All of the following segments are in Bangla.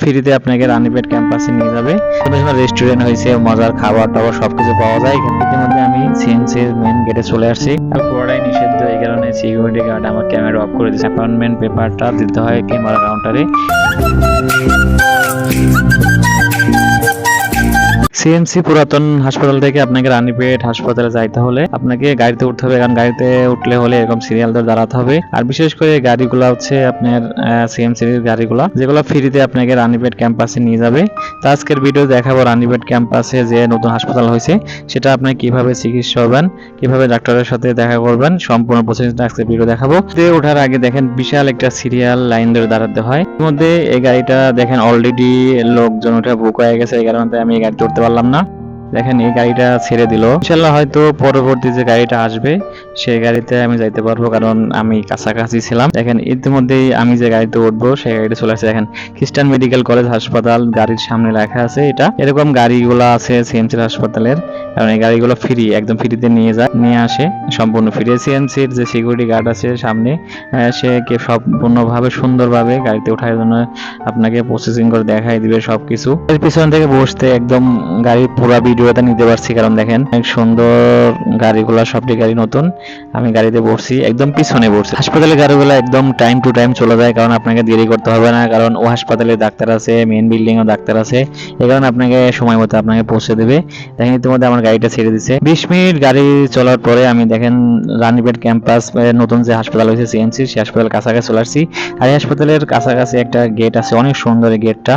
ফ্রিতে আপনাকে রানীপেট ক্যাম্পাসে নিয়ে যাবে। সময় রেস্টুরেন্ট হয়েছে, মজার খাবার টাবার সবকিছু পাওয়া যায়। এখান থেকে মধ্যে আমি সিএনসির মেন গেটে চলে আসছি। আর পুরোটাই নিষিদ্ধ, এই কারণে সিকিউরিটি গার্ড আমার ক্যামেরা অফ করে দিচ্ছে অ্যাপয়েন্টমেন্ট পেপারটা দিতে হয় ক্যামেরা কাউন্টারে সিএমসি পুরাতন হাসপাতাল থেকে আপনাকে রানীপেট হাসপাতালে যাইতে হলে আপনাকে গাড়িতে উঠতে হবে, কারণ গাড়িতে উঠলে হলে এরকম সিরিয়াল ধরে দাঁড়াতে হবে। আর বিশেষ করে গাড়িগুলো হচ্ছে আপনার সিএমসি যেগুলো যেগুলো ফ্রিতে আপনাকে রানীপেট ক্যাম্পাসে নিয়ে যাবে। তো আজকের ভিডিও দেখাবো রানীপেট ক্যাম্পাসে যে নতুন হাসপাতাল হয়েছে, সেটা আপনি কীভাবে চিকিৎসা হবেন, কীভাবে ডাক্তারের সাথে দেখা করবেন, সম্পূর্ণ প্রসেসটা আজকে ভিডিও দেখাবো। তো ওঠার আগে দেখেন, বিশাল একটা সিরিয়াল লাইন ধরে দাঁড়াতে হয়। এর মধ্যে এই গাড়িটা দেখেন অলরেডি লোকজন ওটা বুক হয়ে গেছে, এই কারণে আমি এই গাড়িতে উঠতে পারলাম না। দেখেন, এই গাড়িটা ছেড়ে দিল। ইনশাল্লাহ হয়তো পরবর্তী যে গাড়িটা আসবে, সেই গাড়িতে আমি যাইতে পারব, কারণ আমি কাছাকাছি ছিলাম। দেখেন, ইতিমধ্যেই আমি যে গাড়িতে উঠবো, সেই গাড়িতে চলে আসছে। দেখেন খ্রিস্টান মেডিকেল কলেজ হাসপাতাল গাড়ির সামনে লেখা আছে এটা। এরকম গাড়িগুলো আছে সিএমসি হাসপাতালের। কারণ এই গাড়িগুলো ফ্রি একদম ফ্রিতে নিয়ে যায়, নিয়ে আসে। সম্পূর্ণ ফ্রি সিএমসির যে সিকিউরিটি গার্ড আছে সামনে সে কে সম্পূর্ণভাবে সুন্দরভাবে গাড়িতে ওঠার জন্য আপনাকে প্রসেসিং করে দেখাই দিবে সবকিছু। এর পিছন থেকে বসতে একদম গাড়ির পুরো ভিডিওটা নিতে পারছি, কারণ দেখেন অনেক সুন্দর গাড়িগুলো, সবটি গাড়ি নতুন। আমি গাড়িতে বসছি, একদম পিছনে বসছি। হাসপাতালের গাড়িগুলো একদম টাইম টু টাইম চলে যায়, কারণ আপনাকে দেরি করতে হবে না, কারণ ও হাসপাতালে ডাক্তার আছে মেন বিল্ডিং এও ডাক্তার আছে। এই কারণে আপনাকে সময় মতো আপনাকে পৌঁছে দেবে। দেখেন ইতিমধ্যে আমার গাড়িটা ছেড়ে দিছে। বিশ মিনিট গাড়ি চলার পরে আমি দেখেন রানীপেট ক্যাম্পাস নতুন যে হাসপাতাল হয়েছে সিএনসি সেই হাসপাতাল কাছাকাছি চলে আসছি। আর হাসপাতালের কাছাকাছি একটা গেট আছে, অনেক সুন্দর গেটটা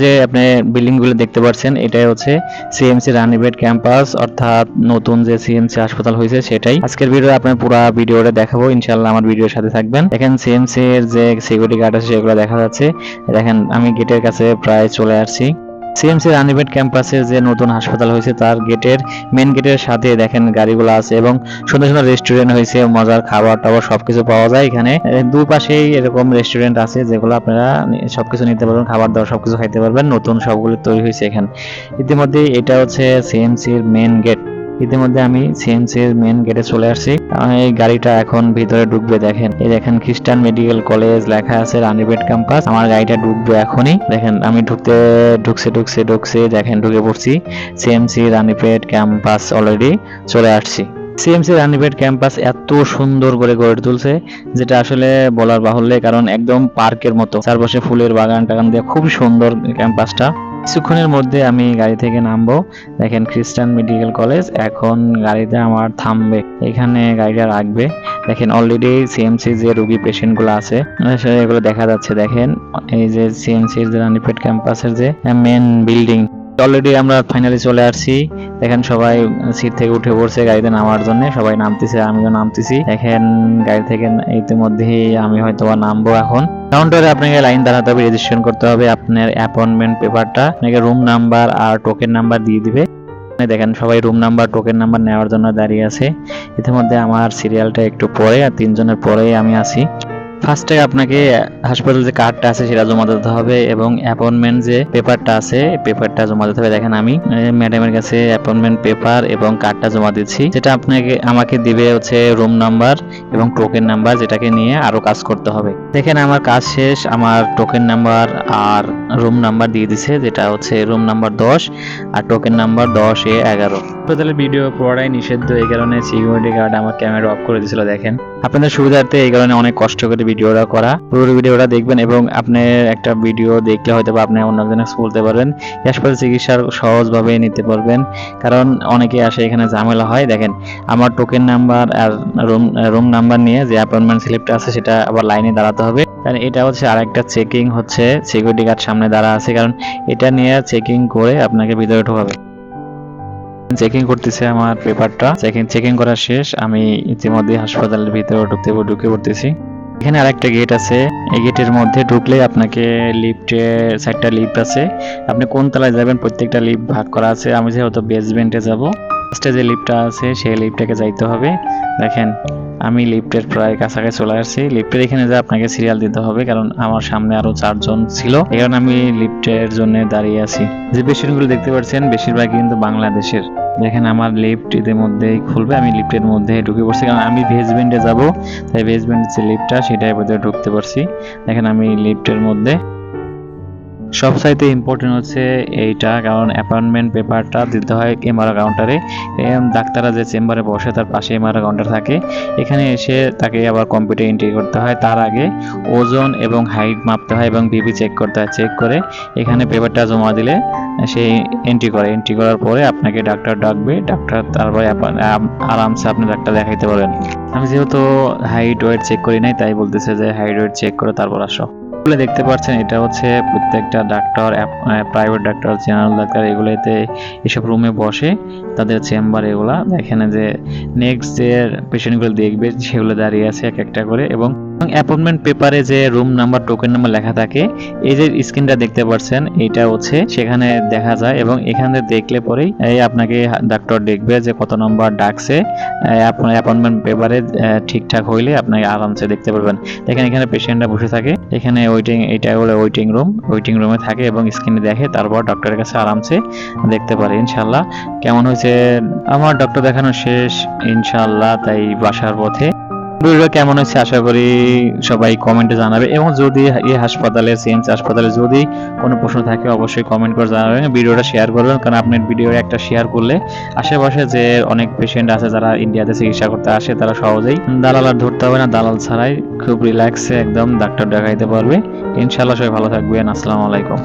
যে আপনি বিল্ডিংগুলো দেখতে পাচ্ছেন, এটাই হচ্ছে সিএমসি রানিবেট ক্যাম্পাস অর্থাৎ নতুন যে সিএমসি হাসপাতাল হয়েছে সেটাই। আজকের ভিডিও আপনার পুরো ভিডিওটা দেখাবো ইনশাল্লাহ আমার ভিডিওর সাথে থাকবেন। দেখেন সিএমসি এর যে সিকিউরিটি গার্ড আছে, সেগুলো দেখা যাচ্ছে। দেখেন, আমি গেটের কাছে প্রায় চলে আসছি। সিএমসি রানীপেট ক্যাম্পাসের যে নতুন হাসপাতাল হয়েছে, তার গেটের মেন গেটের সাথে দেখেন গাড়িগুলো আছে এবং সুন্দর সুন্দর রেস্টুরেন্ট হয়েছে, মজার খাবার টাবার সবকিছু পাওয়া যায় এখানে। দুই পাশেই এরকম রেস্টুরেন্ট আছে যেগুলো আপনারা সবকিছু নিতে পারবেন, খাবার দাবার সবকিছু খাইতে পারবেন, নতুন সবগুলো তৈরি হয়েছে এখানে। ইতিমধ্যে এটা হচ্ছে সিএমসির মেন গেট ইতিমধ্যে আমি সিএমসির মেন গেটে চলে আসছি। এই গাড়িটা এখন ভিতরে ঢুকবে দেখেন। এই দেখেন খ্রিস্টান মেডিকেল কলেজ লেখা আছে রানীপেট ক্যাম্পাস আমার গাড়িটা ঢুকবে এখনই। দেখেন, আমি ঢুকতে, ঢুকছে ঢুকছে ঢুকছে, দেখেন, ঢুকে পড়ছি। সিএমসি রানীপেট ক্যাম্পাস অলরেডি চলে আসছি। সিএমসি রানীপেট ক্যাম্পাস এত সুন্দর করে গড়ে তুলছে, যেটা আসলে বলার বাহুল্য, কারণ একদম পার্কের মতো। চারপাশে ফুলের বাগান টাগান দিয়ে খুব সুন্দর ক্যাম্পাসটা কিছুক্ষণের মধ্যে আমি গাড়ি থেকে নামবো। দেখেন খ্রিস্টান মেডিকেল কলেজ, এখন গাড়িতে আমার থামবে। এখানে গাড়িটা রাখবে। দেখেন অলরেডি সিএমসি যে রুগী পেশেন্টগুলো আছে এগুলো দেখা যাচ্ছে। দেখেন এই যে সিএমসির যে রানীপেট ক্যাম্পাসের যে মেন বিল্ডিং অলরেডি আমরা ফাইনালি চলে আসছি। দেখেন সবাই সিট থেকে উঠে পড়ছে গাড়িতে নামার জন্য, সবাই নামতেছে, আমিও নামতেছি। দেখেন গাড়ি থেকে ইতিমধ্যেই আমি হয়তো নামবো এখন। কাউন্টারে আপনাকে লাইন দাঁড়াতে হবে রেজিস্ট্রেশন করতে হবে, আপনার অ্যাপয়েন্টমেন্ট পেপারটা আপনাকে রুম নাম্বার আর টোকেন নাম্বার দিয়ে দিবে। দেখেন সবাই রুম নাম্বার টোকেন নাম্বার নেওয়ার জন্য দাঁড়িয়ে আছে। ইতিমধ্যে আমার সিরিয়ালটা একটু পরে আর তিনজনের পরেই আমি আছি। ফার্স্টে আপনাকে হাসপাতাল যে কার্ডটা আছে সেটা জমা দিতে হবে এবং অ্যাপয়েন্টমেন্ট যে পেপারটা আছে পেপারটা জমা দিতে হবে। দেখেন আমি ম্যাডামের কাছে অ্যাপয়েন্টমেন্ট পেপার এবং কার্ডটা জমা দিচ্ছি। যেটা আপনাকে, আমাকে দিবে হচ্ছে রুম নাম্বার এবং টোকেন নাম্বার যেটাকে নিয়ে আরও কাজ করতে হবে। দেখেন আমার কাজ শেষ, আমার টোকেন নাম্বার আর রুম নাম্বার দিয়ে দিছে, যেটা হচ্ছে রুম নাম্বার দশ আর টোকেন নাম্বার দশ এ এগারো। হাসপাতালের ভিডিও পুরোটাই নিষিদ্ধ, এই কারণে সিকিউরিটি গার্ড আমার ক্যামেরা অফ করে দিয়েছিল, দেখেন। আপনাদের সুবিধার্থে এই কারণে অনেক কষ্ট করে ভিডিওটা করা। পুরো ভিডিওটা দেখবেন এবং আপনি একটা ভিডিও দেখলে হয়তো বা আপনি অন্য একজনের বলতে পারবেন। হাসপাতাল চিকিৎসার সহজভাবে নিতে পারবেন। কারণ অনেকে আসে এখানে ঝামেলা হয়, দেখেন। আমার টোকেন নাম্বার আর রুম রুম নাম্বার নিয়ে যে অ্যাপয়েন্টমেন্ট স্লিপটা আছে সেটা আবার লাইনে দাঁড়াতে হবে। কারণ এটা হচ্ছে আরেকটা চেকিং হচ্ছে সিকিউরিটি গার্ড সামনে দাঁড়া আছে। কারণ এটা নিয়ে চেকিং করে আপনাকে ভিতরে ঢোকাবে। চেকিং করতেছে আমার পেপারটা চেকিং চেকিং করা শেষ। আমি ইতিমধ্যে হাসপাতালের ভিতরে ঢুকতে ঢুকে পড়তেছি। এখানে আরেকটা গেট আছে। এই গেটের মধ্যে ঢুকলে আপনাকে লিফটে চারটা লিফট আছে। আপনি কোন তলায় যাবেন, প্রত্যেকটা লিফট ভাগ করা আছে। আমি যেহেতু বেসমেন্টে যাব। ফার্স্টে যে লিফটটা আছে, সেই লিফটটাকে যাইতে হবে। দেখেন, আমি লিফটের প্রায় কাছাকাছি চলে আসছি। লিফটের এখানে যে আপনাকে সিরিয়াল দিতে হবে, কারণ আমার সামনে আরও চারজন ছিল। এই কারণে আমি লিফটের জন্য দাঁড়িয়ে আছি। যে পেশেন্টগুলো দেখতে পাচ্ছেন, বেশিরভাগ কিন্তু বাংলাদেশের। দেখেন, আমার লিফট ইতিমধ্যেই খুলবে, আমি লিফটের মধ্যে ঢুকে পড়ছি। কারণ আমি বেসমেন্টে যাব, তাই বেসমেন্টের যে লিফটটা সেটাই বোধহয় ঢুকতে পারছি। দেখেন, আমি লিফটের মধ্যে সবচাইতে ইম্পর্টেন্ট হচ্ছে এইটা, কারণ অ্যাপয়েন্টমেন্ট পেপারটা দিতে হয় এমআরও কাউন্টারে ডাক্তাররা যে চেম্বারে বসে তার পাশে এমআরও কাউন্টার থাকে। এখানে এসে তাকে আবার কম্পিউটার এন্ট্রি করতে হয়। তার আগে ওজন এবং হাইট মাপতে হয় এবং বিপি চেক করতে হয়। চেক করে এখানে পেপারটা জমা দিলে সেই এন্ট্রি করে। এন্ট্রি করার পরে আপনাকে ডাক্তার ডাকবে। ডাক্তার তারপরে আরামসে আপনি ডাক্তার দেখাইতে পারেন আমি যেহেতু হাইট ওয়েট চেক করি নাই, তাই বলতেছে যে হাইট ওয়েট চেক করে তারপর আসো। দেখতে পাচ্ছেন এটা হচ্ছে প্রত্যেকটা doctor private doctor general doctor এগুলোতে এসব রুমে বসে তাদের চেম্বার এগুলা, এখানে যে নেক্সট যে পেশেন্টগুলো দেখবে, সেগুলো দাঁড়িয়ে আছে এক একটা করে এবং অ্যাপয়েন্টমেন্ট পেপারে যে রুম নাম্বার টোকেন নাম্বার লেখা থাকে, এই যে স্ক্রিনটা দেখতে পাচ্ছেন এটা হচ্ছে, সেখানে দেখা যায় এবং এখানে দেখলে পরেই, এই আপনাকে ডাক্তার দেখবে যে কত নম্বর ডাকছে আপনার অ্যাপয়েন্টমেন্ট পেপারে ঠিকঠাক হইলে আপনাকে আরামসে দেখতে পারবেন। দেখেন এখানে পেশেন্টরা বসে থাকে, এখানে ওয়েটিং এইটা হলো ওয়েটিং রুম ওয়েটিং রুমে থাকে এবং স্ক্রিনে দেখে, তারপর ডক্টরের কাছে আরামসে দেখতে পারে ইনশাল্লাহ কেমন হয়েছে? আমার ডক্টর দেখানো শেষ ইনশাল্লাহ তাই বাসার পথে। ভিডিও কেমন হয়েছে আশা করি সবাই কমেন্টে জানাবে। এবং যদি এই হাসপাতালে সিএমসি হাসপাতালে যদি কোনো প্রশ্ন থাকে, অবশ্যই কমেন্ট করে জানাবেন। ভিডিওটা শেয়ার করবেন, কারণ আপনার ভিডিও একটা শেয়ার করলে আশেপাশে যে অনেক পেশেন্ট আছে, যারা ইন্ডিয়াতে চিকিৎসা করতে আসে, তারা সহজেই দালাল আর ধরতে হবে না। দালাল ছাড়াই খুব রিল্যাক্সে একদম ডাক্তার দেখাইতে পারবে। ইনশাল্লাহ সবাই ভালো থাকবেন। আসসালামু আলাইকুম।